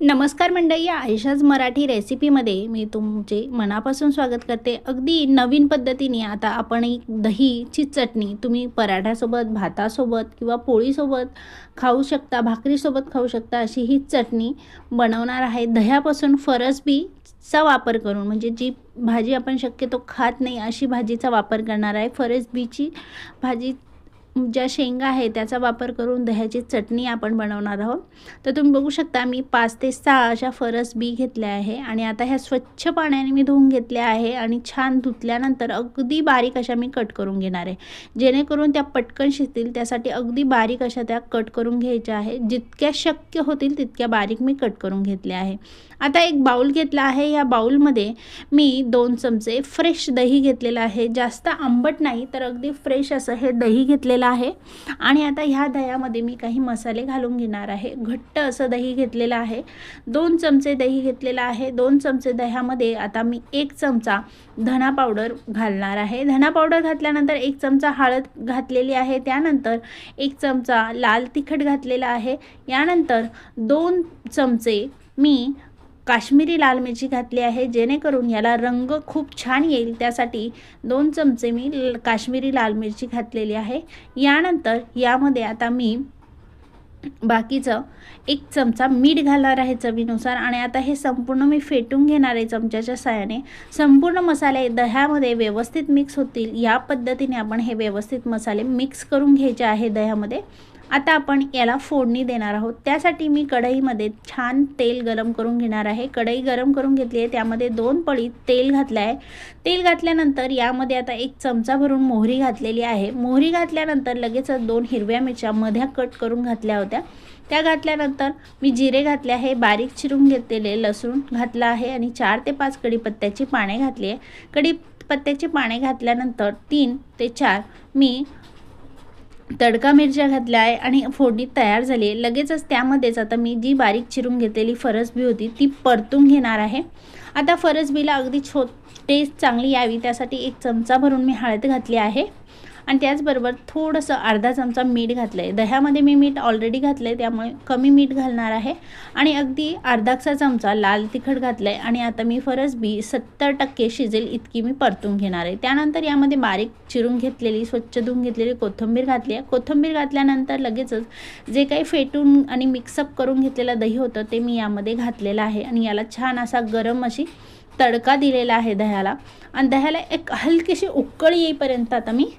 नमस्कार मंडळी आयशाज मराठी रेसिपीमध्ये मी तुमचे मनापासून स्वागत करते. अगदी नवीन पद्धतीने आता आपण एक दहीची चटणी तुम्ही पराठ्यासोबत भातासोबत किंवा पोळीसोबत खाऊ शकता भाकरीसोबत खाऊ शकता अशी ही चटणी बनवणार आहे. दह्यापासून फरसबीचा वापर करून म्हणजे जी भाजी आपण शक्यतो खात नाही अशी भाजीचा वापर करणार आहे. फरसबीची भाजी ज्या शेंगा आहे त्याचा वापर करून दह्याची चटणी आपण बनवणार आहोत. तर तुम्ही बघू शकता मी पाच ते सहा अशा फरस बी घेतल्या आहे आणि आता ह्या स्वच्छ पाण्याने मी धुवून घेतल्या आहे आणि छान धुतल्यानंतर अगदी बारीक अशा मी कट करून घेणार आहे. जेणेकरून त्या पटकन शिजतील त्यासाठी अगदी बारीक अशा त्या कट करून घ्यायच्या आहे. जितक्या शक्य होतील तितक्या बारीक मी कट करून घेतल्या आहे. आता एक बाऊल घेतला आहे. या बाऊलमध्ये मी दोन चमचे फ्रेश दही घेतलेलं आहे. जास्त आंबट नाही तर अगदी फ्रेश असं हे दही घेतलेलं आहे. आणि आता ह्या दह्यामध्ये मी काही मसाले घालून घेणार आहे. घट्ट असं दही घेतलेलं आहे. दोन चमचे दही घेतलेलं आहे. दोन चमचे दह्यामध्ये आता मी एक चमचा धना पावडर घालणार आहे. धना पावडर घातल्यानंतर एक चमचा हळद घातलेली आहे. त्यानंतर एक चमचा लाल तिखट घातलेला आहे. यानंतर दोन चमचे मी काश्मीरी लाल मिरची घातली आहे जेणेकरून याला रंग खूप छान येईल. त्यासाठी दोन चमचे मी काश्मीरी लाल मिरची घातलेली आहे. यानंतर यामध्ये आता मी बाकीचं एक चमचा मीठ घालणार आहे चवीनुसार आणि आता हे संपूर्ण मी फेटून घेणार आहे चमच्याच्या सहाय्याने संपूर्ण मसाले दह्यामध्ये व्यवस्थित मिक्स होतील. या पद्धतीने आपण हे व्यवस्थित मसाले मिक्स करून घ्यायचे आहे दह्यामध्ये. आता आपण याला फोडणी देणार आहोत. त्यासाठी मी कढईमध्ये छान तेल गरम करून घेणार आहे. कढई गरम करून घेतली आहे. त्यामध्ये दोन पळी तेल घातलं आहे. तेल घातल्यानंतर यामध्ये आता एक चमचा भरून मोहरी घातलेली आहे. मोहरी घातल्यानंतर लगेचच दोन हिरव्या मिरच्या मध्या कट करून घातल्या होत्या. त्या घातल्यानंतर मी जिरे घातले आहे. बारीक चिरून घेतलेले लसूण घातलं आहे आणि चार ते पाच कढीपत्त्याची पाने घातली आहे. कढीपत्त्याची पाने घातल्यानंतर तीन ते चार मी तडका मिरच्या घातल्या आहे आणि फोडणी तयार झाली आहे. लगेचच त्यामध्येच आता मी जी बारीक चिरून घेतलेली फरसबी होती ती परतून घेणार आहे. आता फरसबीला अगदी छो टेस्ट चांगली यावी त्यासाठी एक चमचा भरून मी हळद घातली आहे. आणि त्याचबरोबर थोडंसं अर्धा चमचा मीठ घातलं आहे दह्यामध्ये मी मीठ ऑलरेडी घातलं आहे त्यामुळे कमी मीठ घालणार आहे. आणि अगदी अर्धाचा चमचा लाल तिखट घातलं आहे आणि आता मी फरसबी सत्तर टक्के शिजेल इतकी मी परतून घेणार आहे. त्यानंतर यामध्ये बारीक चिरून घेतलेली स्वच्छ धुवून घेतलेली कोथिंबीर घातली आहे. कोथिंबीर घातल्यानंतर लगेचच जे काही फेटून आणि मिक्सअप करून घेतलेलं दही होतं ते मी यामध्ये घातलेलं आहे आणि याला छान असा गरम अशी तडका दिलेला आहे दह्याला. आणि दह्याला एक हलकीशी उकळ येईपर्यंत आता मी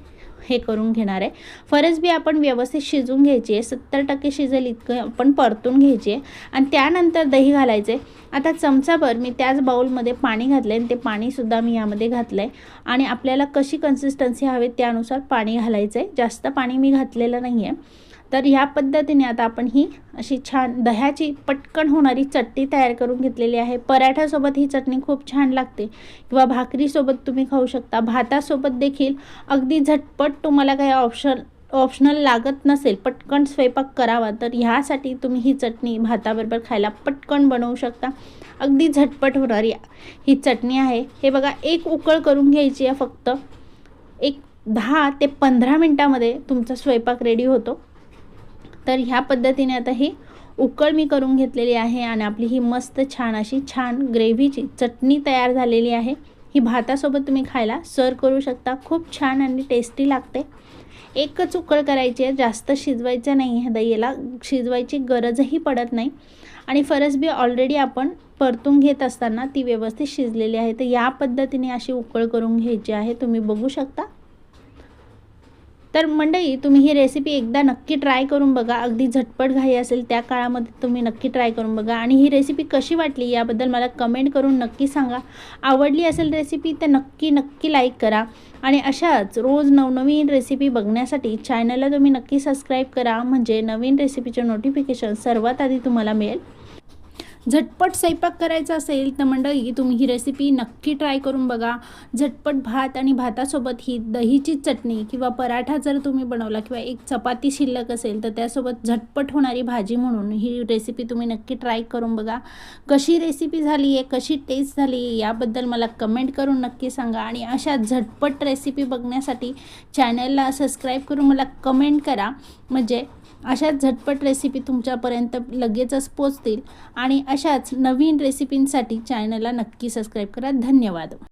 हे करून घेणार आहे. फरसबी आपण व्यवस्थित शिजून घ्यायची आहे सत्तर टक्के शिजेल इतकं आपण परतून घ्यायची आहे आणि त्यानंतर दही घालायचे. आता चमचाभर मी त्याच बाऊलमध्ये पाणी घातलं आहे आणि ते पाणीसुद्धा मी यामध्ये घातलं आहे आणि आपल्याला कशी कन्सिस्टन्सी हवी त्यानुसार पाणी घालायचं आहे जास्त पाणी मी घातलेलं नाही आहे तर ह्या पद्धतीने आता आपण ही अशी छान दह्याची पटकन होणारी चटणी तयार करून घेतलेली आहे. पराठ्यासोबत ही चटणी खूप छान लागते. किंवा भाकरीसोबत तुम्ही खाऊ शकता. भातासोबत देखील अगदी झटपट तुम्हाला काही ऑप्शन ऑप्शनल लागत नसेल पटकन स्वयंपाक करावा तर ह्यासाठी तुम्ही ही चटणी भाताबरोबर खायला पटकन बनवू शकता. अगदी झटपट होणारी ही चटणी आहे. हे बघा एक उकळ करून घ्यायची आहे फक्त. एक दहा ते पंधरा मिनटामध्ये तुमचा स्वयंपाक रेडी होतो. तर ह्या पद्धतीने आता ही उकळ मी करून घेतलेली आहे आणि आपली ही मस्त छान अशी छान ग्रेव्हीची चटणी तयार झालेली आहे. ही भातासोबत तुम्ही खायला सर्व करू शकता. खूप छान आणि टेस्टी लागते. एकच उकळ करायची आहे. जास्त शिजवायचं नाही ह्या दहीला. शिजवायची गरजही पडत नाही. आणि फरसबी ऑलरेडी आपण परतून घेत असताना ती व्यवस्थित शिजलेली आहे. तर या पद्धतीने अशी उकळ करून घ्यायची आहे. तुम्ही बघू शकता. तर मंडळी तुम्ही ही रेसिपी एकदा नक्की ट्राय करून बघा. अगदी झटपट घाई असेल त्या काळामध्ये तुम्ही नक्की ट्राय करून बघा. आणि ही रेसिपी कशी वाटली याबद्दल मला कमेंट करून नक्की सांगा. आवडली असेल रेसिपी तर नक्की नक्की लाईक करा. आणि अशाच रोज नवनवीन रेसिपी बघण्यासाठी चॅनलला तुम्ही नक्की सबस्क्राईब करा. म्हणजे नवीन रेसिपीचे नोटिफिकेशन सर्वात आधी तुम्हाला मिळेल. झटपट स्वयंपाक करायचा असेल तर मंडळी तुम्ही ही रेसिपी नक्की ट्राय करून बघा. झटपट भात आणि भातासोबत ही दहीची चटणी किंवा पराठा जर तुम्ही बनवला किंवा एक चपाती शिल्लक असेल तर त्यासोबत झटपट होणारी भाजी म्हणून ही रेसिपी तुम्ही नक्की ट्राय करून बघा. कशी रेसिपी झाली आहे कशी टेस्ट झाली याबद्दल मला कमेंट करून नक्की सांगा. आणि अशा झटपट रेसिपी बघण्यासाठी चॅनलला सबस्क्राईब करून मला कमेंट करा. म्हणजे अशा झटपट रेसिपी तुमच्यापर्यंत लगेचच पोचतील आणि अशाच नवीन रेसिपींसाठी चॅनलला नक्की सबस्क्राईब करा. धन्यवाद.